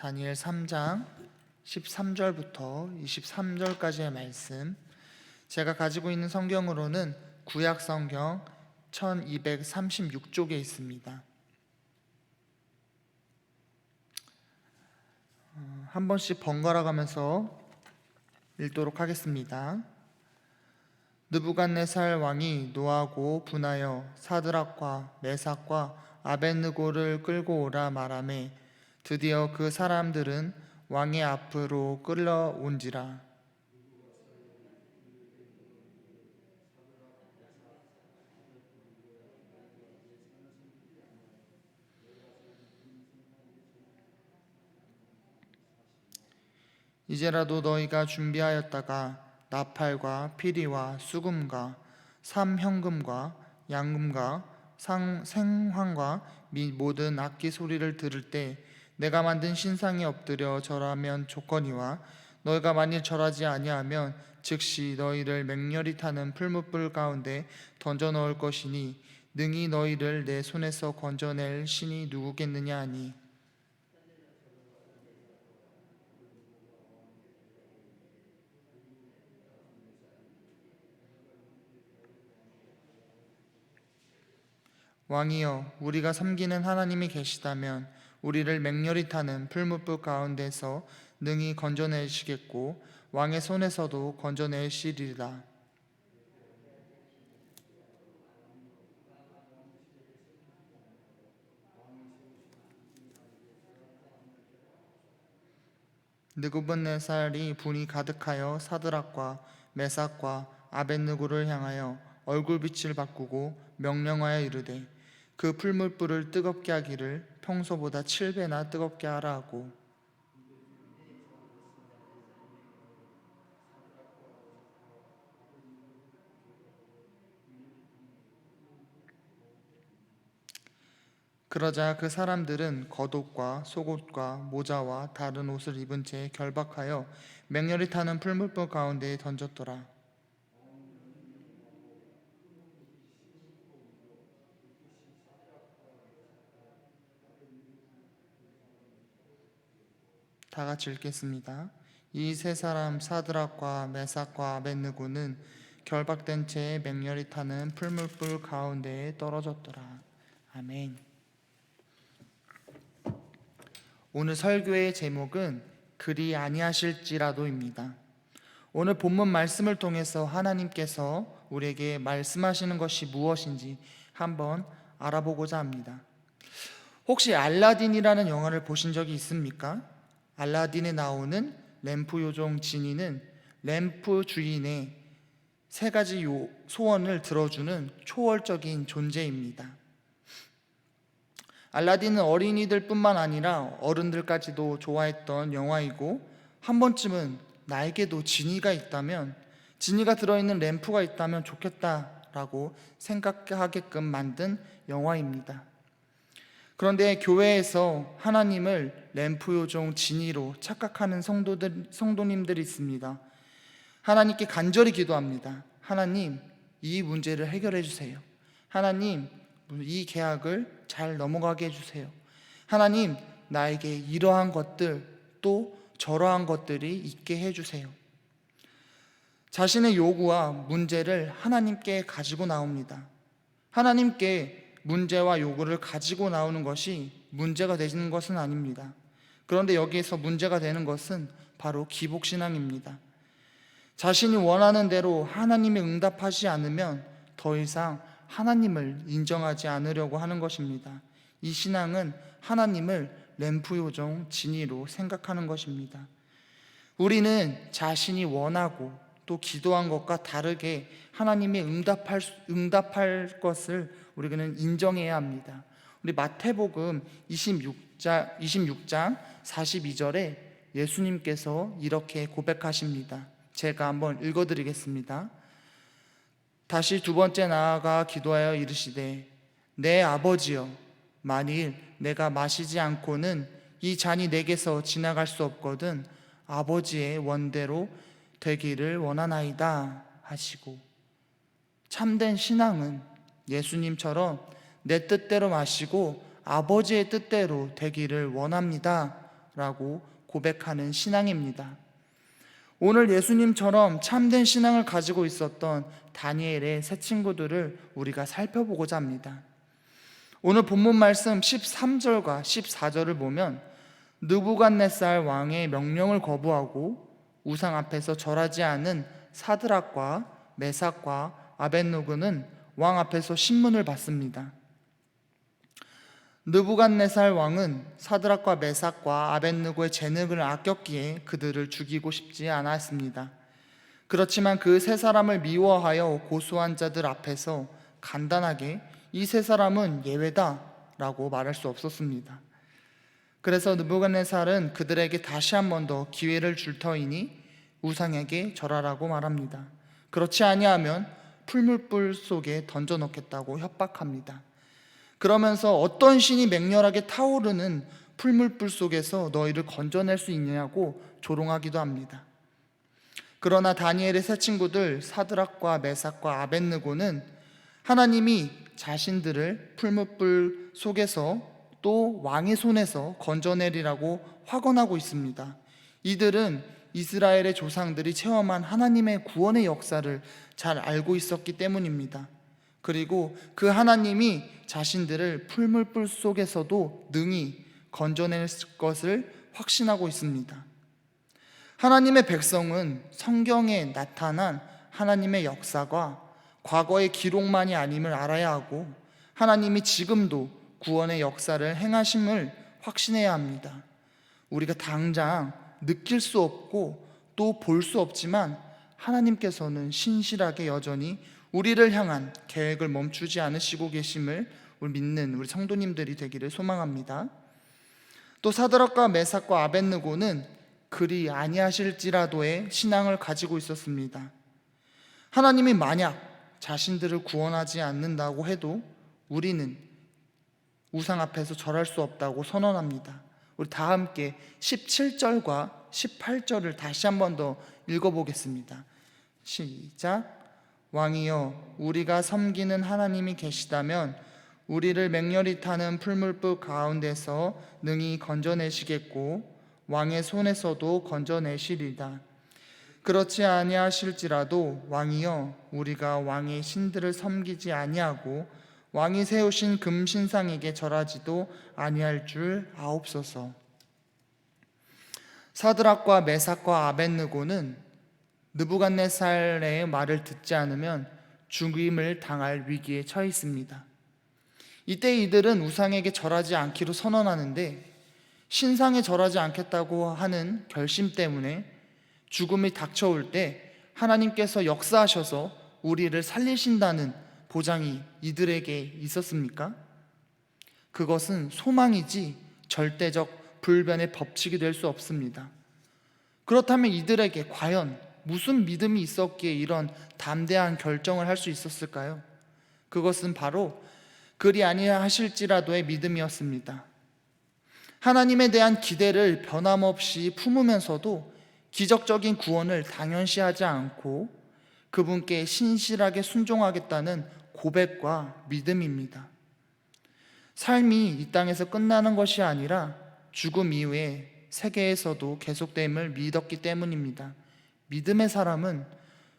다니엘 3장 13절부터 23절까지의 말씀. 제가 가지고 있는 성경으로는 구약 성경 1236쪽에 있습니다. 어, 한 번씩 번갈아 가면서 읽도록 하겠습니다. 느부갓네살 왕이 노하고 분하여 사드락과 메삭과 아벤느고를 끌고 오라 말하매 드디어 그 사람들은 왕의 앞으로 끌려온지라. 이제라도 너희가 준비하였다가 나팔과 피리와 수금과 삼현금과 양금과 상, 생황과 및 모든 악기 소리를 들을 때 내가 만든 신상에 엎드려 절하면 좋거니와 너희가 만일 절하지 아니하면 즉시 너희를 맹렬히 타는 풀무불 가운데 던져 넣을 것이니 능히 너희를 내 손에서 건져낼 신이 누구겠느냐 하니. 왕이여 우리가 섬기는 하나님이 계시다면 우리를 맹렬히 타는 풀무불 가운데서 능히 건져내시겠고 왕의 손에서도 건져내시리라. 느부갓네살이 분이 가득하여 사드락과 메삭과 아벤느고를 향하여 얼굴빛을 바꾸고 명령하여 이르되 그 풀물불을 뜨겁게 하기를 평소보다 7배나 뜨겁게 하라 하고. 그러자 그 사람들은 겉옷과 속옷과 모자와 다른 옷을 입은 채 결박하여 맹렬히 타는 풀물불 가운데에 던졌더라 다 같이 읽겠습니다. 이 세 사람 사드락과 메삭과 아벤느고는 결박된 채 맹렬히 타는 풀물불 가운데에 떨어졌더라. 아멘. 오늘 설교의 제목은 그리 아니하실지라도입니다. 오늘 본문 말씀을 통해서 하나님께서 우리에게 말씀하시는 것이 무엇인지 한번 알아보고자 합니다. 혹시 알라딘이라는 영화를 보신 적이 있습니까? 알라딘에 나오는 램프 요정 지니는 램프 주인의 세 가지 요- 소원을 들어주는 초월적인 존재입니다. 알라딘은 어린이들뿐만 아니라 어른들까지도 좋아했던 영화이고 한 번쯤은 나에게도 지니가 있다면 지니가 들어있는 램프가 있다면 좋겠다라고 생각하게끔 만든 영화입니다. 그런데 교회에서 하나님을 램프 요정 지니로 착각하는 성도들 성도님들이 있습니다. 하나님께 간절히 기도합니다. 하나님, 이 문제를 해결해 주세요. 하나님, 이 계약을 잘 넘어가게 해 주세요. 하나님, 나에게 이러한 것들 또 저러한 것들이 있게 해 주세요. 자신의 요구와 문제를 하나님께 가지고 나옵니다. 하나님께 문제와 요구를 가지고 나오는 것이 문제가 되는 것은 아닙니다. 그런데 여기에서 문제가 되는 것은 바로 기복신앙입니다. 자신이 원하는 대로 하나님이 응답하지 않으면 더 이상 하나님을 인정하지 않으려고 하는 것입니다. 이 신앙은 하나님을 램프 요정 진이로 생각하는 것입니다. 우리는 자신이 원하고 또 기도한 것과 다르게 하나님이 응답할 수- 응답할 것을 우리는 인정해야 합니다. 우리 마태복음 26장 26장 42절에 예수님께서 이렇게 고백하십니다. 제가 한번 읽어 드리겠습니다. 다시 두 번째 나아가 기도하여 이르시되 내 아버지여 만일 내가 마시지 않고는 이 잔이 내게서 지나갈 수 없거든 아버지의 원대로 되기를 원하나이다 하시고 참된 신앙은 예수님처럼 내 뜻대로 마시고 아버지의 뜻대로 되기를 원합니다 라고 고백하는 신앙입니다. 오늘 예수님처럼 참된 신앙을 가지고 있었던 다니엘의 새 친구들을 우리가 살펴보고자 합니다. 오늘 본문 말씀 13절과 14절을 보면 느부갓네살 왕의 명령을 거부하고 우상 앞에서 절하지 않은 사드락과 메삭과 아벤누그는 왕 앞에서 신문을 받습니다. 느부갓네살 왕은 사드락과 메삭과 아벤누고의 재능을 아꼈기에 그들을 죽이고 싶지 않았습니다. 그렇지만 그 세 사람을 미워하여 고소한 자들 앞에서 간단하게 이 세 사람은 예외다라고 말할 수 없었습니다. 그래서 느부갓네살은 그들에게 다시 한 번 더 기회를 줄 터이니 우상에게 절하라고 말합니다. 그렇지 아니하면 풀물불 속에 던져 넣겠다고 협박합니다. 그러면서 어떤 신이 맹렬하게 타오르는 풀물불 속에서 너희를 건져낼 수 있냐고 조롱하기도 합니다. 그러나 다니엘의 새 친구들 사드락과 메삭과 아벤느고는 하나님이 자신들을 풀물불 속에서 또 왕의 손에서 건져내리라고 확언하고 있습니다. 이들은 이스라엘의 조상들이 체험한 하나님의 구원의 역사를 잘 알고 있었기 때문입니다. 그리고 그 하나님이 자신들을 풀물불 속에서도 능히 건져낼 것을 확신하고 있습니다. 하나님의 백성은 성경에 나타난 하나님의 역사가 과거의 기록만이 아님을 알아야 하고 하나님이 지금도 구원의 역사를 행하심을 확신해야 합니다. 우리가 당장 느낄 수 없고 또 볼 수 없지만 하나님께서는 신실하게 여전히 우리를 향한 계획을 멈추지 않으시고 계심을 우리 믿는 우리 성도님들이 되기를 소망합니다. 또 사드락과 메삭과 아벤느고는 그리 아니하실지라도의 신앙을 가지고 있었습니다. 하나님이 만약 자신들을 구원하지 않는다고 해도 우리는 우상 앞에서 절할 수 없다고 선언합니다. 우리 다 함께 17절과 18절을 다시 한 번 더 읽어보겠습니다. 시작. 왕이여, 우리가 섬기는 하나님이 계시다면 우리를 맹렬히 타는 풀물불 가운데서 능히 건져내시겠고 왕의 손에서도 건져내시리다. 그렇지 아니하실지라도 왕이여 우리가 왕의 신들을 섬기지 아니하고 왕이 세우신 금신상에게 절하지도 아니할 줄 아옵소서. 사드락과 메삭과 아벤느고는 느부갓네살의 말을 듣지 않으면 죽임을 당할 위기에 처해 있습니다. 이때 이들은 우상에게 절하지 않기로 선언하는데 신상에 절하지 않겠다고 하는 결심 때문에 죽음이 닥쳐올 때 하나님께서 역사하셔서 우리를 살리신다는 보장이 이들에게 있었습니까? 그것은 소망이지 절대적 불변의 법칙이 될 수 없습니다. 그렇다면 이들에게 과연 무슨 믿음이 있었기에 이런 담대한 결정을 할 수 있었을까요? 그것은 바로 그리 아니하실지라도의 믿음이었습니다. 하나님에 대한 기대를 변함없이 품으면서도 기적적인 구원을 당연시하지 않고 그분께 신실하게 순종하겠다는 고백과 믿음입니다. 삶이 이 땅에서 끝나는 것이 아니라 죽음 이후에 세계에서도 계속됨을 믿었기 때문입니다. 믿음의 사람은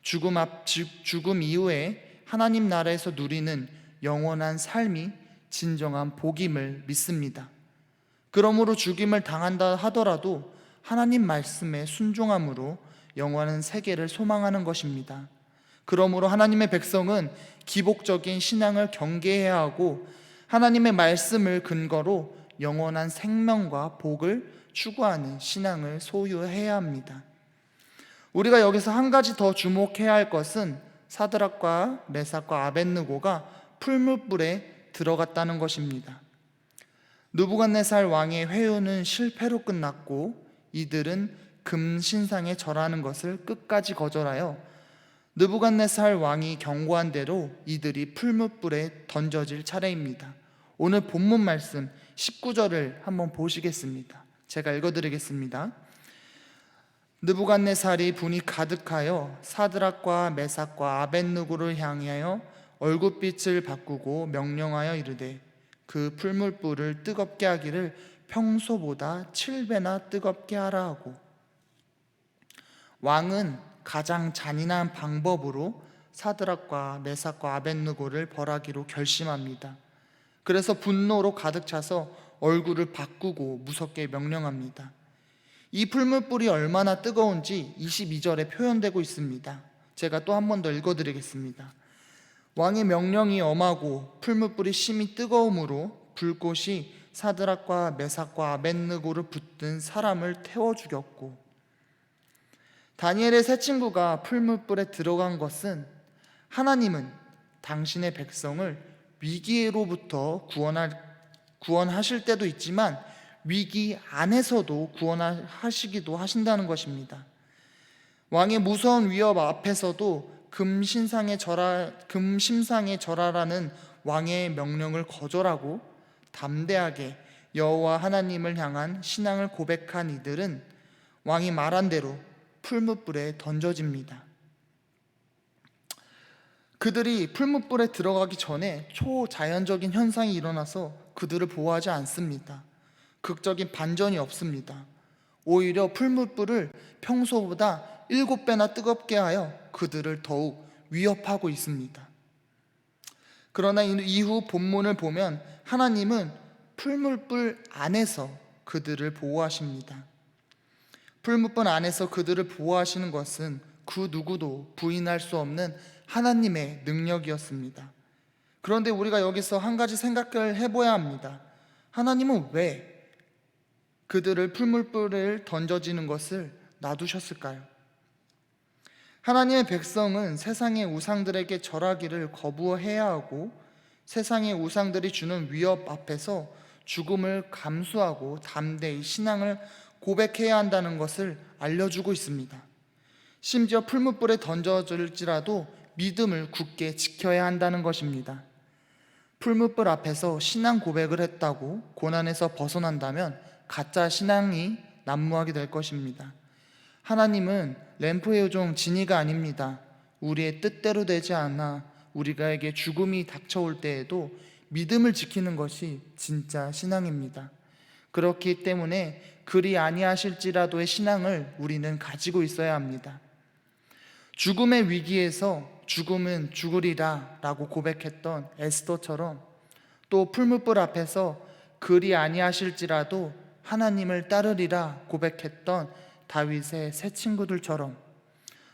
죽음 앞 죽음 이후에 하나님 나라에서 누리는 영원한 삶이 진정한 복임을 믿습니다. 그러므로 죽임을 당한다 하더라도 하나님 말씀에 순종함으로 영원한 세계를 소망하는 것입니다. 그러므로 하나님의 백성은 기복적인 신앙을 경계해야 하고 하나님의 말씀을 근거로 영원한 생명과 복을 추구하는 신앙을 소유해야 합니다. 우리가 여기서 한 가지 더 주목해야 할 것은 사드락과 메삭과 아벤느고가 풀무불에 들어갔다는 것입니다. 느부갓네살 왕의 회유는 실패로 끝났고 이들은 금 신상에 절하는 것을 끝까지 거절하여 느부갓네살 왕이 경고한 대로 이들이 풀무불에 던져질 차례입니다. 오늘 본문 말씀 19절을 한번 보시겠습니다. 제가 읽어드리겠습니다. 느부갓네살이 분이 가득하여 사드락과 메삭과 아벤누고를 향하여 얼굴빛을 바꾸고 명령하여 이르되 그 풀물불을 뜨겁게 하기를 평소보다 7배나 뜨겁게 하라 하고 왕은 가장 잔인한 방법으로 사드락과 메삭과 아벤느고를 벌하기로 결심합니다. 그래서 분노로 가득 차서 얼굴을 바꾸고 무섭게 명령합니다. 이 풀무불이 얼마나 뜨거운지 22절에 표현되고 있습니다. 제가 또 한 번 더 읽어드리겠습니다. 왕의 명령이 엄하고 풀무불이 심히 뜨거움으로 불꽃이 사드락과 메삭과 아벤느고를 붙든 사람을 태워 죽였고 다니엘의 세 친구가 풀무불에 들어간 것은 하나님은 당신의 백성을 위기로부터 구원할, 구원하실 때도 있지만 위기 안에서도 구원하시기도 하신다는 것입니다. 왕의 무서운 위협 앞에서도 금신상에 절하, 금심상에 절하라는 왕의 명령을 거절하고 담대하게 여호와 하나님을 향한 신앙을 고백한 이들은 왕이 말한 대로 풀무불에 던져집니다. 그들이 풀무불에 들어가기 전에 초자연적인 현상이 일어나서 그들을 보호하지 않습니다. 극적인 반전이 없습니다. 오히려 풀무불을 평소보다 일곱 배나 뜨겁게 하여 그들을 더욱 위협하고 있습니다. 그러나 이후 본문을 보면 하나님은 풀물불 안에서 그들을 보호하십니다. 풀무불 안에서 그들을 보호하시는 것은 그 누구도 부인할 수 없는 하나님의 능력이었습니다. 그런데 우리가 여기서 한 가지 생각을 해봐야 합니다. 하나님은 왜 그들을 풀물불을 던져지는 것을 놔두셨을까요? 하나님의 백성은 세상의 우상들에게 절하기를 거부해야 하고 세상의 우상들이 주는 위협 앞에서 죽음을 감수하고 담대히 신앙을 고백해야 한다는 것을 알려주고 있습니다. 심지어 풀무불에 던져질지라도 믿음을 굳게 지켜야 한다는 것입니다. 풀무불 앞에서 신앙 고백을 했다고 고난에서 벗어난다면 가짜 신앙이 난무하게 될 것입니다. 하나님은 램프의 요종 진이가 아닙니다. 우리의 뜻대로 되지 않아 우리가에게 죽음이 닥쳐올 때에도 믿음을 지키는 것이 진짜 신앙입니다. 그렇기 때문에 그리 아니하실지라도의 신앙을 우리는 가지고 있어야 합니다. 죽음의 위기에서 죽음은 죽으리라 라고 고백했던 에스더처럼 또 풀무불 앞에서 그리 아니하실지라도 하나님을 따르리라 고백했던 다윗의 새 친구들처럼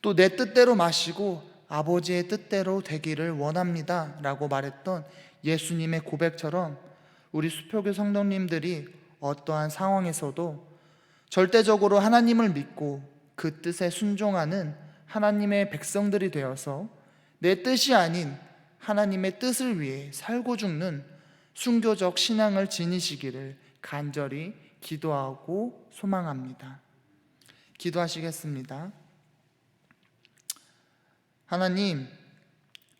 또 내 뜻대로 마시고 아버지의 뜻대로 되기를 원합니다 라고 말했던 예수님의 고백처럼 우리 수표교 성도님들이 어떠한 상황에서도 절대적으로 하나님을 믿고 그 뜻에 순종하는 하나님의 백성들이 되어서 내 뜻이 아닌 하나님의 뜻을 위해 살고 죽는 순교적 신앙을 지니시기를 간절히 기도하고 소망합니다. 기도하시겠습니다. 하나님,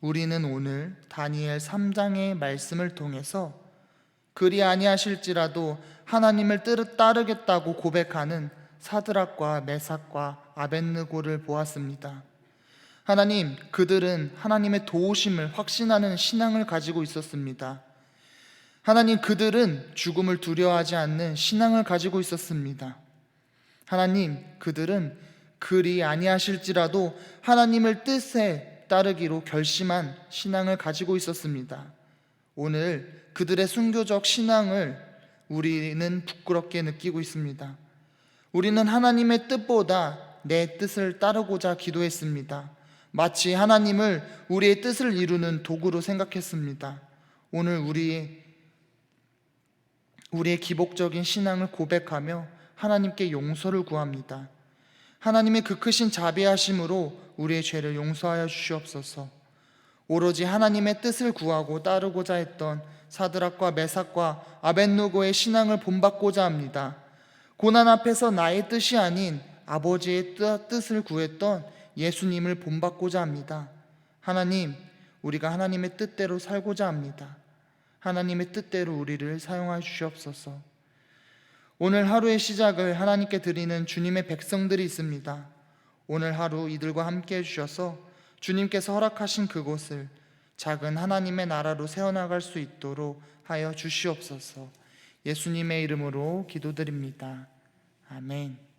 우리는 오늘 다니엘 3장의 말씀을 통해서 그리 아니하실지라도 하나님을 따르겠다고 고백하는 사드락과 메삭과 아벤느고를 보았습니다. 하나님, 그들은 하나님의 도우심을 확신하는 신앙을 가지고 있었습니다. 하나님, 그들은 죽음을 두려워하지 않는 신앙을 가지고 있었습니다. 하나님, 그들은 그리 아니하실지라도 하나님을 뜻에 따르기로 결심한 신앙을 가지고 있었습니다. 오늘 그들의 순교적 신앙을 우리는 부끄럽게 느끼고 있습니다. 우리는 하나님의 뜻보다 내 뜻을 따르고자 기도했습니다. 마치 하나님을 우리의 뜻을 이루는 도구로 생각했습니다. 오늘 우리의 우리의 기복적인 신앙을 고백하며 하나님께 용서를 구합니다. 하나님의 그 크신 자비하심으로 우리의 죄를 용서하여 주시옵소서. 오로지 하나님의 뜻을 구하고 따르고자 했던 사드락과 메삭과 아벤누고의 신앙을 본받고자 합니다. 고난 앞에서 나의 뜻이 아닌 아버지의 뜻을 구했던 예수님을 본받고자 합니다. 하나님, 우리가 하나님의 뜻대로 살고자 합니다. 하나님의 뜻대로 우리를 사용하여 주시옵소서. 오늘 하루의 시작을 하나님께 드리는 주님의 백성들이 있습니다. 오늘 하루 이들과 함께 해주셔서 주님께서 허락하신 그곳을 작은 하나님의 나라로 세워나갈 수 있도록 하여 주시옵소서. 예수님의 이름으로 기도드립니다. 아멘.